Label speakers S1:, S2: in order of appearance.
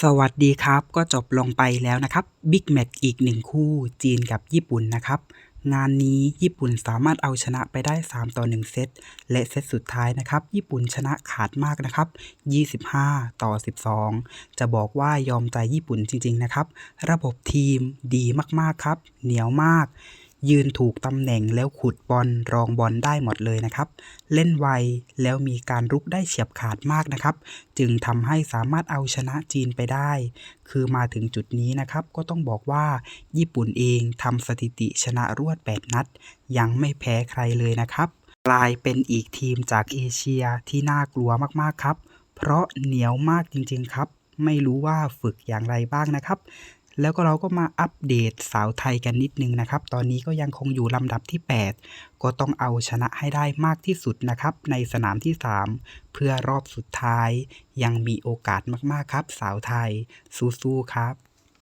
S1: สวัสดีครับ ก็จบลงไปแล้วนะครับบิ๊กแมตช์อีกหนึ่งคู่จีนกับญี่ปุ่นนะครับ งานนี้ญี่ปุ่นสามารถเอาชนะไปได้ 3 ต่อ 1 เซต และเซตสุดท้ายนะครับ ญี่ปุ่นชนะขาดมากนะครับ 25 ต่อ 12 จะบอกว่ายอมใจญี่ปุ่นจริง ๆ นะครับ ระบบทีมดีมากๆครับ เหนียวมาก ยืนถูกตำแหน่งแล้วขุดบอลรองบอลได้หมดเลยนะครับ เล่นไวแล้วมีการรุกได้เฉียบขาดมากนะครับ จึงทำให้สามารถเอาชนะจีนไปได้ คือมาถึงจุดนี้นะครับ ก็ต้องบอกว่า ญี่ปุ่นเองทำสถิติชนะรวด 8 นัด ยังไม่แพ้ใครเลยนะครับ กลายเป็นอีกทีมจากเอเชียที่น่ากลัวมากๆครับ เพราะเหนียวมากจริงๆครับ ไม่รู้ว่าฝึกอย่างไรบ้างนะครับ แล้วก็เราก็มาอัปเดตสาวไทยกันนิดนึงนะครับ ตอนนี้ก็ยังคงอยู่ลำดับที่ 8 ก็ต้องเอาชนะให้ได้มากที่สุดนะครับ ในสนามที่ 3 เพื่อรอบสุดท้าย ยังมีโอกาสมากๆครับ สาวไทยสู้ๆครับ